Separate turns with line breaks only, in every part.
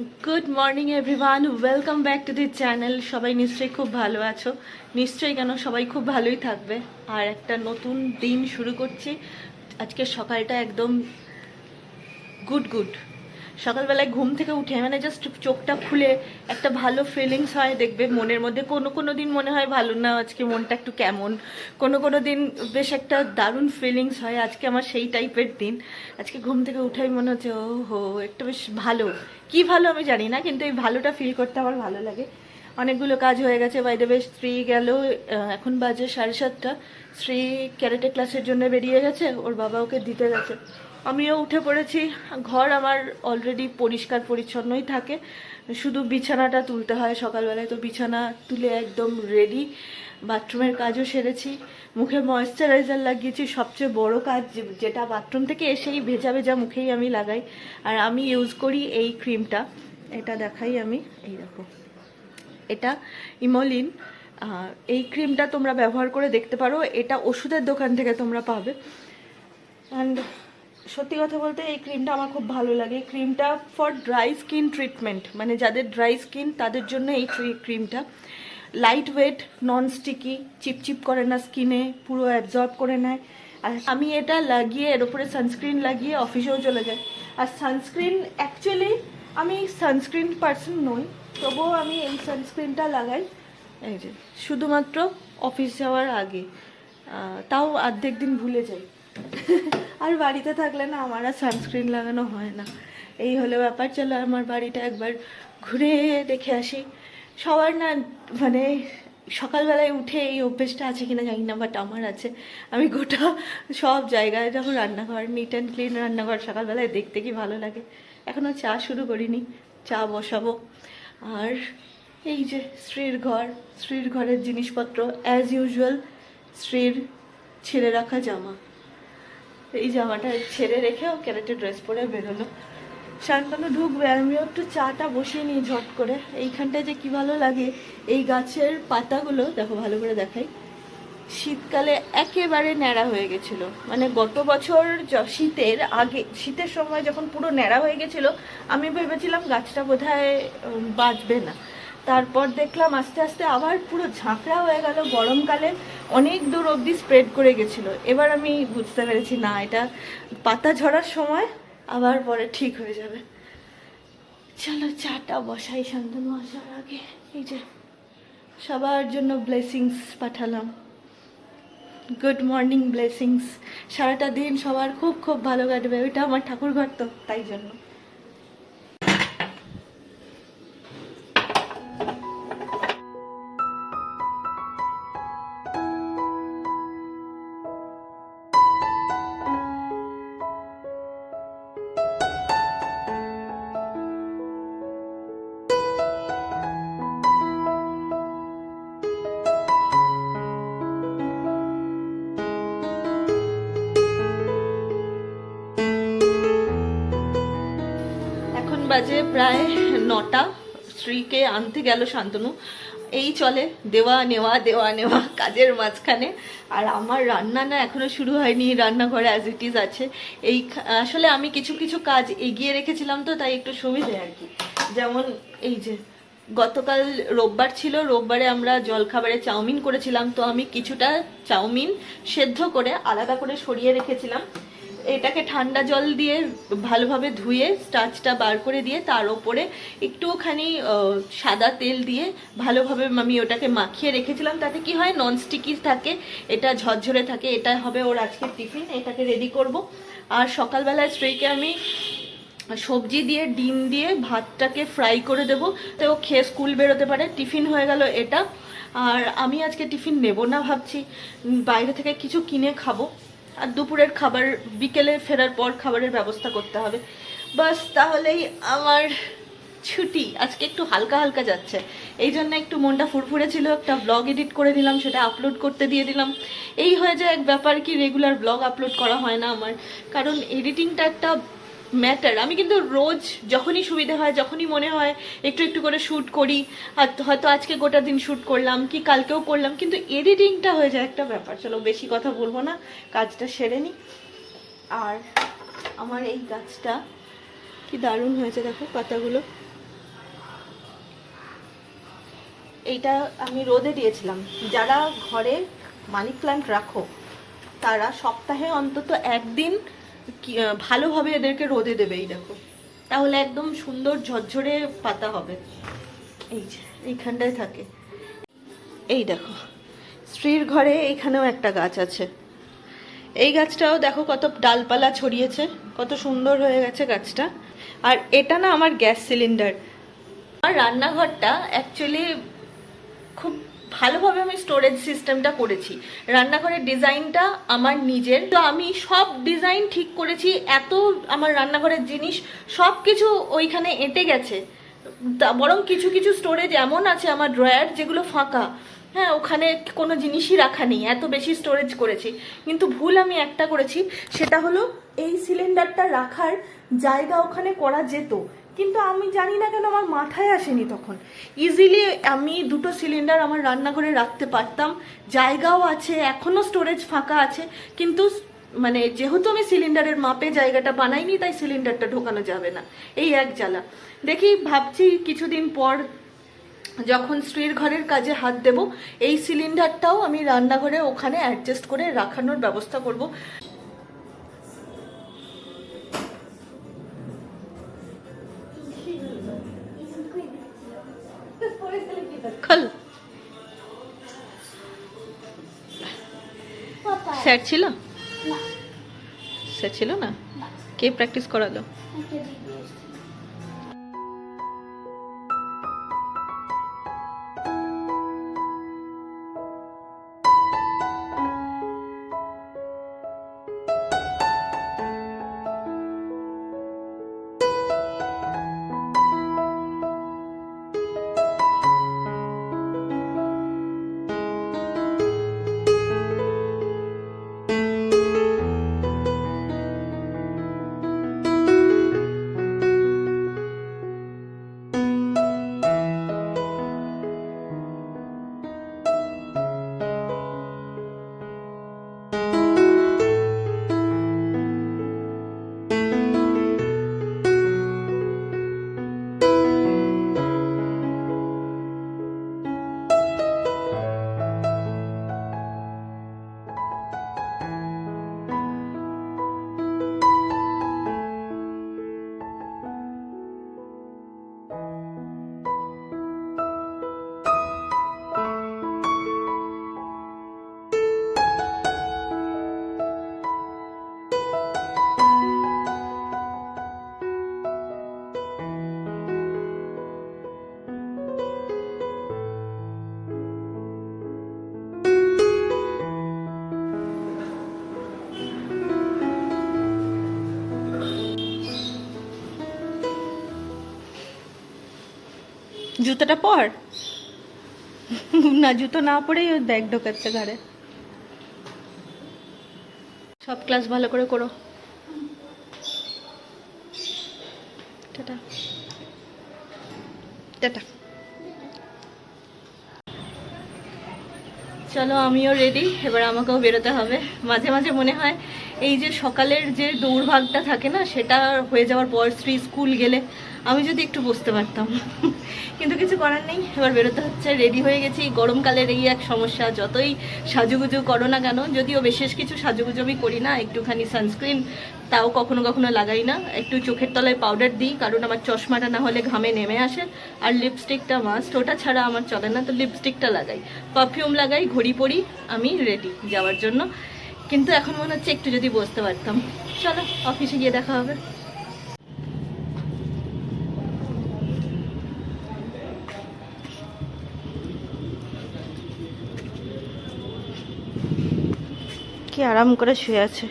Good morning everyone welcome back to the channel সবাই নিশ্চয়ই খুব ভালো আছো। নিশ্চয়ই কেন সবাই খুব ভালোই থাকবে। আর একটা নতুন দিন শুরু করছি। আজকে সকালটা একদম গুড গুড সকালবেলায় ঘুম থেকে উঠে মানে জাস্ট চোখটা খুলে একটা ভালো ফিলিংস হয়, দেখবে মনের মধ্যে। কোনো কোনো দিন মনে হয়, ভালো না, আজকে মনটা একটু কেমন। কোনো কোনো দিন বেশ একটা দারুণ ফিলিংস হয়, আজকে আমার সেই টাইপের দিন। আজকে ঘুম থেকে উঠাই মনে হচ্ছে ও হো একটা বেশ ভালো। কি ভালো আমি জানি না, কিন্তু এই ভালোটা ফিল করতে আমার ভালো লাগে। অনেকগুলো কাজ হয়ে গেছে বাইরে বেশ স্ত্রী গেল এখন বাজে সাড়ে সাতটা। স্ত্রী ক্যারেটে ক্লাসের জন্য বেরিয়ে গেছে, ওর বাবা ওকে দিতে গেছে। আমিও উঠে পড়েছি। ঘর আমার অলরেডি পরিষ্কার পরিচ্ছন্নই থাকে। শুধু বিছানাটা তুলতে হয় সকালবেলায়, তো বিছানা তুলে একদম রেডি বাথরুমের কাজও সেরেছি। মুখে ময়েশ্চারাইজার লাগিয়েছি। সবচেয়ে বড় কাজ যেটা বাথরুম থেকে এসেই ভেজা ভেজা মুখেই আমি লাগাই। আর আমি ইউজ করি এই ক্রিমটা এটা দেখাই আমি। এই দেখো। এটা ইমোলিন। এই ক্রিমটা তোমরা ব্যবহার করে দেখতে পারো। এটা ওষুধের দোকান থেকে তোমরা পাবে। অ্যান্ড সত্যি কথা বলতে এই ক্রিমটা আমার খুব ভালো লাগে। ক্রিমটা ফর ড্রাই স্কিন ট্রিটমেন্ট মানে যাদের ড্রাই স্কিন তাদের জন্য এই ক্রিমটা লাইট ওয়েট নন স্টিকি চিপচিপ করে না স্কিনে পুরো অ্যাবজর্ব করে নেয়। আর আমি এটা লাগিয়ে, এর উপরে সানস্ক্রিন লাগিয়ে অফিসেও চলে যাই। আর সানস্ক্রিন অ্যাকচুয়ালি আমি সানস্ক্রিন পার্সন নই, তবুও আমি এই সানস্ক্রিনটা লাগাই। এই যে, শুধুমাত্র অফিস যাওয়ার আগে। তাও অর্ধেক দিন ভুলে যাই। আর বাড়িতে থাকলে না আমার আর সানস্ক্রিন লাগানো হয় না। এই হলো ব্যাপার, চলো আমার বাড়িটা একবার ঘুরে দেখে আসি। সবার না মানে সকালবেলায় উঠে এই অভ্যেসটা আছে কিনা জানি না বাট আমার আছে। আমি গোটা সব জায়গায় যখন রান্নাঘর নিট অ্যান্ড ক্লিন রান্নাঘর সকালবেলায় দেখতে কি ভালো লাগে এখনও চা শুরু করিনি, চা বসাবো। আর এই যে স্ত্রীর ঘর, স্ত্রীর ঘরের জিনিসপত্র অ্যাজ ইউজুয়াল স্ত্রীর ছেড়ে রাখা জামা। এই জামাটা ছেড়ে রেখেও ক্যারেটে ড্রেস পরে বেরোলো। শান্তনু ঢুকবে আমিও একটু চাটা বসিয়ে নিই ঝট করে। এইখানটায় যে কি ভালো লাগে, এই গাছের পাতাগুলো, দেখো ভালো করে দেখাই। শীতকালে একেবারে ন্যাড়া হয়ে গেছিল। মানে গত বছর শীতের আগে, শীতের সময় যখন পুরো ন্যাড়া হয়ে গেছিল, আমি ভেবেছিলাম গাছটা বোধহয় বাঁচবে না। তারপর দেখলাম আস্তে আস্তে আবার পুরো ঝাঁকড়া হয়ে গেল। গরমকালে অনেক দূর অবধি স্প্রেড করে গেছিল। এবার আমি বুঝতে পেরেছি, না, এটা পাতা ঝরার সময় আবার পরে ঠিক হয়ে যাবে। চলো চাটা বসাই শান্তনু আসার আগে। এই যে, সবার জন্য ব্লেসিংস পাঠালাম। গুড মর্নিং ব্লেসিংস সারাটা দিন সবার খুব খুব ভালো কাটবে। ওইটা আমার ঠাকুর ঘর তো, তাই জন্য। প্রায় নটা স্ত্রীকে আনতে গেল শান্তনু। এই চলে, দেওয়া, নেওয়া দেওয়া, নেওয়া, কাজের মাঝখানে। আর আমার রান্না না এখনও শুরু হয়নি, রান্নাঘরে অ্যাজ ইট ইজ আছে। এই আসলে আমি কিছু কিছু কাজ এগিয়ে রেখেছিলাম তো, তাই একটু সুবিধে আর কি। যেমন এই যে, গতকাল রোববার ছিল, রোববারে আমরা জলখাবারে চাউমিন করেছিলাম। তো আমি কিছুটা চাউমিন সেদ্ধ করে আলাদা করে সরিয়ে রেখেছিলাম। এটাকে ঠান্ডা জল দিয়ে ভালোভাবে ধুয়ে স্টাচটা বার করে দিয়ে তার ওপরে একটুখানি সাদা তেল দিয়ে ভালোভাবে আমি ওটাকে মাখিয়ে রেখেছিলাম। তাতে কি হয় নন স্টিকি থাকে, এটা ঝরঝরে থাকে, এটা হবে ওর আজকের টিফিন, এটাকে রেডি করব। আর সকালবেলায় স্ত্রীকে আমি সবজি দিয়ে, ডিম দিয়ে ভাতটাকে ফ্রাই করে দেবো। তো ও খেয়ে স্কুল বেরোতে পারে, টিফিন হয়ে গেল এটা। আর আমি আজকে টিফিন নেব না ভাবছি, বাইরে থেকে কিছু কিনে খাব। আর দুপুরের খাবার, বিকেলে ফেরার পর খাবারের ব্যবস্থা করতে হবে। বাস, তাহলেই আমার ছুটি। আজকে একটু হালকা হালকা যাচ্ছে। এই জন্য একটু মনটা ফুরফুরে ছিল। একটা ব্লগ এডিট করে দিলাম সেটা আপলোড করতে দিয়ে দিলাম। এই হয়ে যায় এক ব্যাপার কি রেগুলার ব্লগ আপলোড করা হয় না আমার। কারণ এডিটিংটা একটা ম্যাটার আমি কিন্তু রোজ যখনই সুবিধা হয়, যখনই মনে হয় একটু একটু করে শ্যুট করি, আর হয়তো আজকে গোটা দিন শ্যুট করলাম, কি কালকেও করলাম, কিন্তু এডিটিংটা হয়ে যায় একটা ব্যাপার। চলো বেশি কথা বলব না, কাজটা সেরে নিই আর আমার এই গাছটা কি দারুণ হয়েছে দেখো পাতাগুলো। এইটা আমি রোদে দিয়েছিলাম। যারা ঘরে মানি প্ল্যান্ট রাখো, তারা সপ্তাহে অন্তত একদিন ভালোভাবে এদেরকে রোদে দেবে, এই দেখো। তাহলে একদম সুন্দর ঝরঝরে পাতা হবে। এই যে, এইখানটায় থাকে। এই দেখো, স্ত্রীর ঘরে এইখানেও একটা গাছ আছে। এই গাছটাও দেখো কত ডালপালা ছড়িয়েছে, কত সুন্দর হয়ে গেছে গাছটা। আর এটা না আমার গ্যাস সিলিন্ডার। আমার রান্নাঘরটা অ্যাকচুয়ালি খুব ভালোভাবে আমি স্টোরেজ সিস্টেমটা করেছি। রান্নাঘরের ডিজাইনটা আমার নিজের। তো আমি সব ডিজাইন ঠিক করেছি, এত আমার রান্নাঘরের জিনিস সব কিছু ওইখানে এঁটে গেছে। বরং কিছু কিছু স্টোরেজ এমন আছে আমার ড্রয়ার যেগুলো ফাঁকা। হ্যাঁ ওখানে কোনো জিনিসই রাখা নেই, এত বেশি স্টোরেজ করেছি। কিন্তু ভুল আমি একটা করেছি, সেটা হলো এই সিলিন্ডারটা রাখার জায়গা ওখানে করা যেত। কিন্তু আমি জানি না কেন আমার মাথায় আসেনি তখন। ইজিলি আমি দুটো সিলিন্ডার আমার রান্নাঘরে রাখতে পারতাম। জায়গাও আছে এখনও স্টোরেজ ফাঁকা আছে। কিন্তু মানে যেহেতু আমি সিলিন্ডারের মাপে জায়গাটা বানাইনি, তাই সিলিন্ডারটা ঢোকানো যাবে না। এই এক জ্বালা। দেখি, ভাবছি কিছুদিন পর যখন স্ত্রীর ঘরের কাজে হাত দেব, এই সিলিন্ডারটাও আমি রান্নাঘরে ওখানে অ্যাডজাস্ট করে রাখানোর ব্যবস্থা করব। স্যার ছিল? স্যার ছিল না? কে প্র্যাকটিস করালো? জুতোটা পর। না, জুতো না পরেই ব্যাগ ঢোকাচ্ছে ঘরে। সব ক্লাস ভালো করে করো। চলো, আমিও রেডি এবার আমাকেও বেরোতে হবে। মাঝে মাঝে মনে হয় এই যে সকালের যে দৌড়ভাগটা থাকে না, সেটা হয়ে যাওয়ার পর স্ত্রী স্কুল গেলে আমি যদি একটু বসতে পারতাম। কিন্তু কিছু করার নেই। এবার বেরোতে হচ্ছে রেডি হয়ে গেছি। গরমকালের এই এক সমস্যা, যতই সাজুগুজু করো না কেন, যদিও বিশেষ কিছু সাজুগুজু আমি করি না, একটুখানি সানস্ক্রিন তাও কখনো কখনো লাগাই না। একটু চোখের তলায় পাউডার দিই, কারণ আমার চশমাটা না হলে ঘামে নেমে আসে। আর লিপস্টিকটা মাস্ট ওটা ছাড়া আমার চলে না, তো লিপস্টিকটা লাগাই। পারফিউম লাগাই, ঘড়ি পরি, আমি রেডি যাওয়ার জন্য। কিন্তু এখন মনে হচ্ছে একটু যদি বসতে পারতাম। চলো অফিসে গিয়ে দেখা হবে। আরাম করে শুয়ে আছে।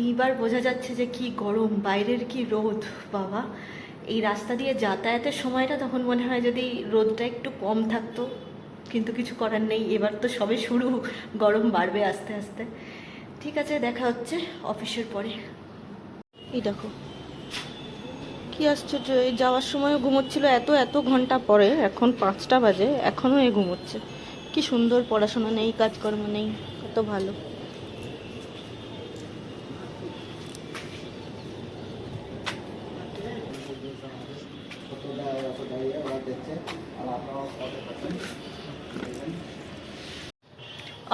এইবার বোঝা যাচ্ছে যে কি গরম, বাইরের কি রোদ, বাবা। এই রাস্তা দিয়ে যাতায়াতের সময়টা তখন মনে হয় যদি রোদটা একটু কম থাকতো, কিন্তু কিছু করার নেই। এবার তো সবে শুরু, গরম বাড়বে আস্তে আস্তে। ঠিক আছে, দেখা হচ্ছে অফিসের পরে। এই দেখো। কি আশ্চর্য, এই যাওয়ার সময়ও ঘুমোচ্ছিল এত এত ঘণ্টা পরে। এখন পাঁচটা বাজে, এখনও এ ঘুমোচ্ছে। কি সুন্দর পড়াশোনা নেই, কাজকর্ম নেই, কত ভালো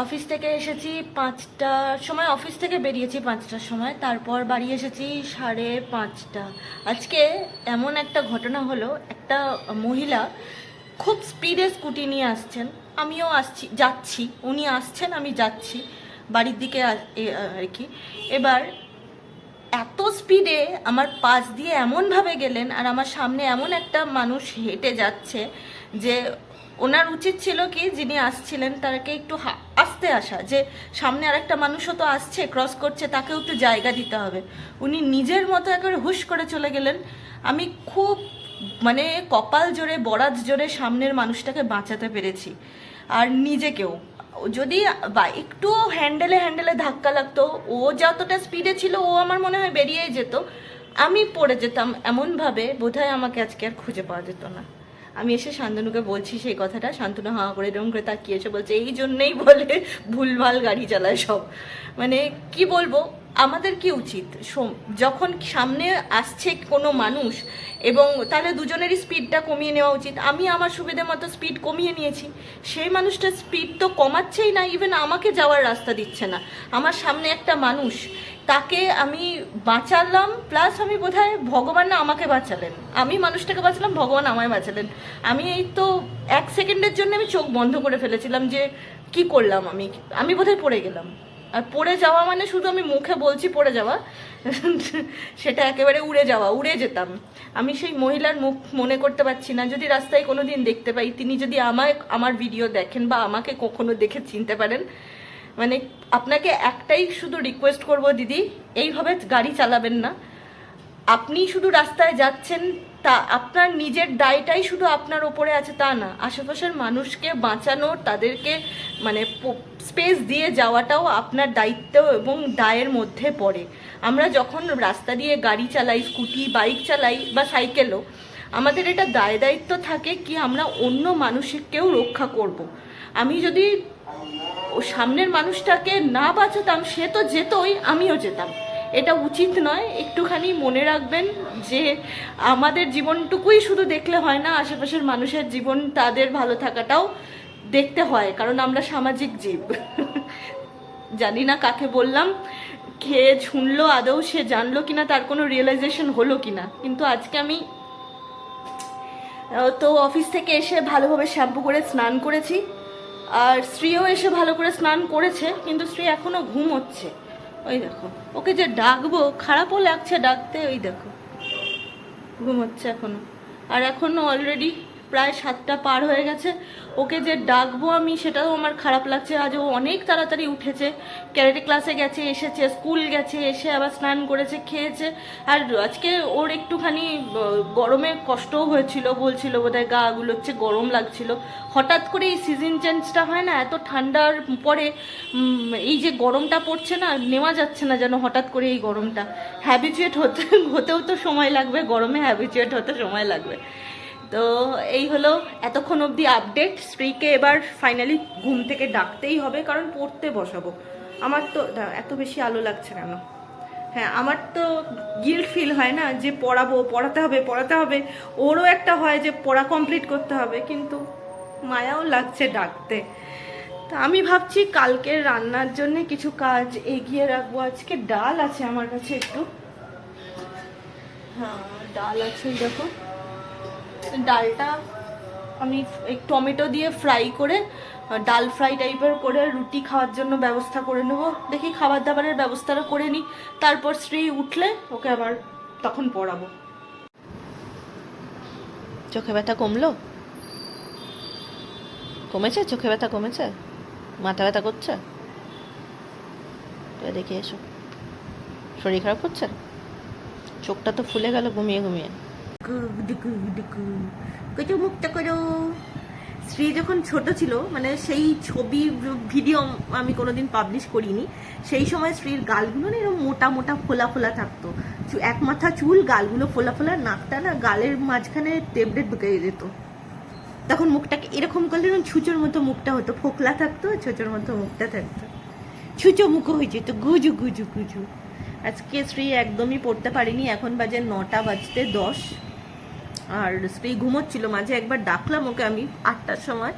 অফিস থেকে এসেছি পাঁচটার সময়, অফিস থেকে বেরিয়েছি পাঁচটার সময়, তারপর বাড়ি এসেছি সাড়ে পাঁচটা। আজকে এমন একটা ঘটনা হলো, একটা মহিলা খুব স্পিডে স্কুটি নিয়ে আসছেন, আমিও আসছি, যাচ্ছি, উনি আসছেন, আমি যাচ্ছি বাড়ির দিকে আর কি। এবার এত স্পিডে আমার পাশ দিয়ে এমনভাবে গেলেন আর আমার সামনে এমন একটা মানুষ হেঁটে যাচ্ছে যে ওনার উচিত ছিল কি, যিনি আসছিলেন, তাকে একটু আসতে আসা, যে সামনে আরেকটা মানুষও তো আসছে ক্রস করছে, তাকেও একটু জায়গা দিতে হবে। উনি নিজের মতো একেবারে হুশ করে চলে গেলেন। আমি খুব মানে কপাল জোরে, বরাত জোরে সামনের মানুষটাকে বাঁচাতে পেরেছি। আর নিজেকেও। যদি বা একটু হ্যান্ডেলে হ্যান্ডেলে ধাক্কা লাগতো, ও যতটা স্পিডে ছিল, ও আমার মনে হয় বেরিয়ে যেত। আমি পড়ে যেতাম এমনভাবে, বোধহয় আমাকে আজকে আর খুঁজে পাওয়া যেত না। আমি এসে শান্তনুকে বলছি সেই কথাটা, শান্তনু হাওয়া করে এরকম করে তাকিয়েছে, বলছে, এই জন্যেই বলে ভুলভাল গাড়ি চালায় সব। মানে কি বলব, আমাদের কি উচিত? যখন সামনে আসছে কোনো মানুষ এবং তাহলে দুজনেরই স্পিডটা কমিয়ে নেওয়া উচিত। আমি আমার সুবিধে মতো স্পিড কমিয়ে নিয়েছি। সেই মানুষটার স্পিড তো কমাচ্ছেই না, ইভেন আমাকে যাওয়ার রাস্তা দিচ্ছে না। আমার সামনে একটা মানুষ তাকে আমি বাঁচালাম প্লাস আমি বোধহয় ভগবান না আমাকে বাঁচালেন। আমি মানুষটাকে বাঁচালাম, ভগবান আমায় বাঁচালেন। আমি এই তো এক সেকেন্ডের জন্য আমি চোখ বন্ধ করে ফেলেছিলাম যে, কি করলাম আমি? আমি বোধহয় পড়ে গেলাম। আর পড়ে যাওয়া মানে শুধু আমি মুখে বলছি পড়ে যাওয়া, সেটা একেবারে উড়ে যাওয়া, উড়ে যেতাম। আমি সেই মহিলার মুখ মনে করতে পারছি না। যদি রাস্তায় কোনো দিন দেখতে পাই, তিনি যদি আমায়, আমার ভিডিও দেখেন বা আমাকে কখনো দেখে চিনতে পারেন মানে আপনাকে একটাই শুধু রিকোয়েস্ট করব, দিদি, এইভাবে গাড়ি চালাবেন না। আপনি শুধু রাস্তায় যাচ্ছেন, তা আপনার নিজের দায়টাই শুধু আপনার ওপরে আছে তা না। আশেপাশের মানুষকে বাঁচানো তাদেরকে মানে স্পেস দিয়ে যাওয়াটাও আপনার দায়িত্ব এবং দায়ের মধ্যে পড়ে। আমরা যখন রাস্তা দিয়ে গাড়ি চালাই, স্কুটি, বাইক চালাই বা সাইকেলও, আমাদের এটা দায় দায়িত্ব থাকে কি আমরা অন্য মানুষকেও রক্ষা করব। আমি যদি ও সামনের মানুষটাকে না বাঁচাতাম, সে তো যেতই, আমিও যেতাম। এটা উচিত নয়, একটুখানি মনে রাখবেন যে আমাদের জীবনটুকুই শুধু দেখলে হয় না, আশেপাশের মানুষের জীবন তাদের ভালো থাকাটাও দেখতে হয়, কারণ আমরা সামাজিক জীব। জানি না কাকে বললাম খেয়ে শুনলো আদৌ সে জানলো কিনা, তার কোনো রিয়েলাইজেশন হলো কিনা। কিন্তু আজকে আমি তো অফিস থেকে এসে ভালোভাবে শ্যাম্পু করে স্নান করেছি। আর স্ত্রীও এসে ভালো করে স্নান করেছে, কিন্তু স্ত্রী এখনও ঘুম হচ্ছে ওই দেখো, ওকে যে ডাকবো, খারাপও লাগছে, ডাকতে ওই দেখো ঘুম হচ্ছে এখনও। আর এখনও অলরেডি প্রায় সাতটা পার হয়ে গেছে। ওকে যে ডাকবো আমি সেটাও আমার খারাপ লাগছে। আজ ও অনেক তাড়াতাড়ি উঠেছে। ক্যারেটে ক্লাসে গেছে, এসেছে, স্কুল গেছে, এসে আবার স্নান করেছে, খেয়েছে। আর আজকে ওর একটুখানি গরমে কষ্টও হয়েছিল, বলছিল বোধহয় গাগুলো হচ্ছে গরম লাগছিল। হঠাৎ করে এই সিজন চেঞ্জটা হয় না, এত ঠান্ডার পরে এই যে গরমটা পড়ছে না, নেওয়া যাচ্ছে না যেন হঠাৎ করে এই গরমটা। হ্যাবিচুয়েট হতে, হতেও তো সময় লাগবে, গরমে হ্যাবিচুয়েট হতে সময় লাগবে। তো এই হলো এতক্ষণ অবধি আপডেট স্ত্রীকে এবার ফাইনালি ঘুম থেকে ডাকতেই হবে, কারণ পড়তে বসাবো। আমার তো এত বেশি আলো লাগছে কেন? হ্যাঁ আমার তো গিল্ট ফিল হয় না যে পড়াবো, পড়াতে হবে পড়াতে হবে। ওরও একটা হয় যে পড়া কমপ্লিট করতে হবে, কিন্তু মায়াও লাগছে ডাকতে। তা আমি ভাবছি কালকে রান্নার জন্য কিছু কাজ এগিয়ে রাখব। আজকে ডাল আছে আমার কাছে একটু। হ্যাঁ ডাল আছে, দেখো। ডালটা আমি টমেটো দিয়ে ফ্রাই করে ডাল ফ্রাই টাইপের করে রুটি খাওয়ার জন্য ব্যবস্থা করে নেব। দেখি খাবার দাবারের ব্যবস্থাটা করে নিই। তারপর স্ত্রী উঠলে ওকে আবার তখন পড়াবো। চোখে ব্যথা কমলো? কমেছে? চোখে ব্যথা কমেছে? মাথা ব্যথা করছে? দেখে এসো। শরীর খারাপ হচ্ছে চোখটা তো ফুলে গেল, ঘুমিয়ে ঘুমিয়ে। কচু মুখটা করো শ্রী যখন ছোট ছিল মানে সেই ছবি, ভিডিও আমি কোনোদিন পাবলিশ করিনি, সেই সময় শ্রীর গালগুলো না এরকম মোটা মোটা ফোলা ফোলা থাকতো। এক মাথা চুল, গালগুলো ফোলা ফোলা, নাকটা না গালের মাঝখানে টেবলেট ঢুকে যেত। তখন মুখটাকে এরকম করলে এরকম ছুচোর মতো মুখটা হতো, ফোকলা থাকতো, ছোচোর মতো মুখটা থাকতো। ছুচো মুখো হয়ে যেত গুজু গুজু গুজু আজকে শ্রী একদমই পড়তে পারিনি, এখন বাজে নটা বাজতে দশ। আর স্ত্রী ঘুমোচ্ছিল, মাঝে একবার ডাকলাম ওকে আমি আটটার সময়।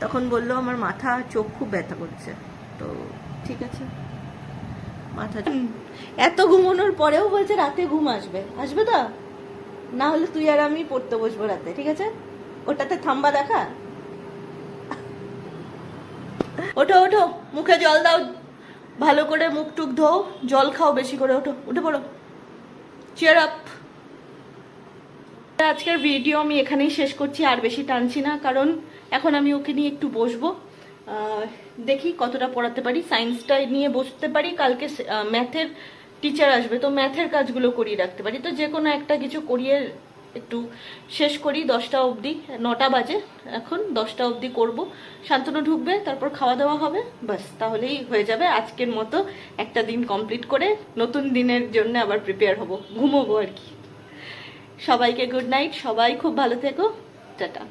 তখন বলল, আমার মাথা, চোখ খুব ব্যথা করছে। তো ঠিক আছে। মাথা এত ঘুমানোর পরেও বলছে রাতে ঘুম আসবে। আসবে তো? না হলে তুই আর আমি পড়তে বসবো রাতে, ঠিক আছে? ওটাতে থাম্বা দেখা? ওঠো ওঠো, মুখে জল দাও। ভালো করে মুখ টুক ধো জল খাও বেশি করে, ওঠো, উঠে পড়ো। চেয়ার আপ আজকের ভিডিও আমি এখানেই শেষ করছি, আর বেশি টানছি না, কারণ এখন আমি ওকে নিয়ে একটু বসবো। দেখি কতটা পড়াতে পারি। সায়েন্সটা নিয়ে বসতে পারি। কালকে ম্যাথের টিচার আসবে, তো ম্যাথের কাজগুলো করিয়ে রাখতে পারি। তো যে কোনো একটা কিছু করিয়ে একটু শেষ করি, দশটা অবধি, নটা বাজে এখন, দশটা অবধি করব। শান্তনু ঢুকবে, তারপর খাওয়া দাওয়া হবে বাস তাহলেই হয়ে যাবে। আজকের মতো একটা দিন কমপ্লিট করে নতুন দিনের জন্য আবার প্রিপেয়ার হব, ঘুমোবো আর কি। সবাইকে গুড নাইট সবাই খুব ভালো থেকো টাটা।